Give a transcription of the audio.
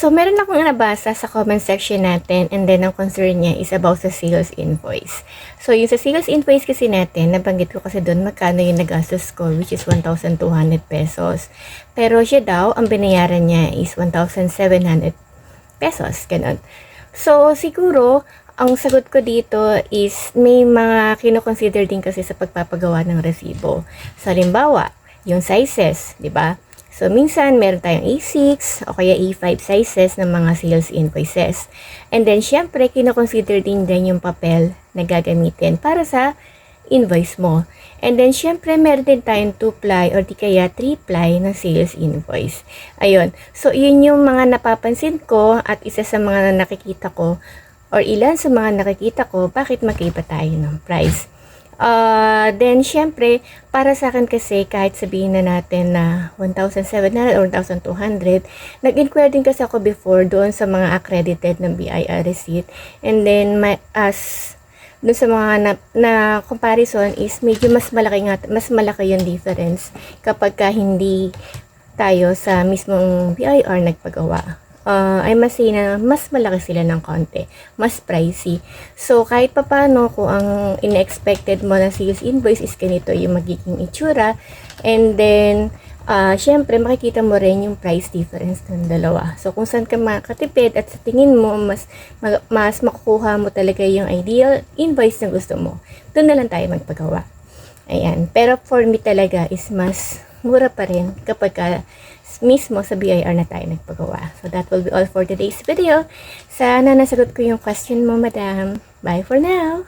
So, meron akong nabasa sa comment section natin and then ang concern niya is about sa sales invoice. So, yung sa sales invoice kasi natin, nabanggit ko kasi doon magkano yung nagastos ko which is 1,200 pesos. Pero siya daw, ang binayaran niya is 1,700 pesos. Ganon. So, siguro, ang sagot ko dito is may mga kinoconsider din kasi sa pagpapagawa ng resibo. So, halimbawa, yung sizes, di ba? So, minsan, meron tayong A6 o kaya A5 sizes ng mga sales invoices. And then, syempre, kinoconsider din din yung papel na gagamitin para sa invoice mo. And then, syempre, meron din tayong 2-ply or di kaya 3-ply na sales invoice. Ayun. So, yun yung mga napapansin ko at isa sa mga nakikita ko or ilan sa mga nakikita ko, bakit magkaiba tayo ng price. Uh, then, syempre, para sa akin kasi, kahit sabihin na natin na 1,700 or 1,200, nag-inquire din kasi ako before doon sa mga accredited ng BIR receipt. And then, my, as doon sa mga na, na comparison is medyo mas malaki nga, mas malaki yung difference kapag ka hindi tayo sa mismong BIR nagpagawa uh, must say na mas malaki sila ng konti. Mas pricey. So, kahit papano, kung ang in-expected mo na sales invoice is ganito yung magiging itsura. And then, uh, syempre, makikita mo rin yung price difference ng dalawa. So, kung saan ka makatipid at sa tingin mo, mas, ma- mas makukuha mo talaga yung ideal invoice na gusto mo, doon na lang tayo magpagawa. Ayan. Pero for me talaga is mas mura pa rin kapag ka mismo sa BIR na tayo nagpagawa. So that will be all for today's video. Sana nasagot ko yung question mo, madam. Bye for now!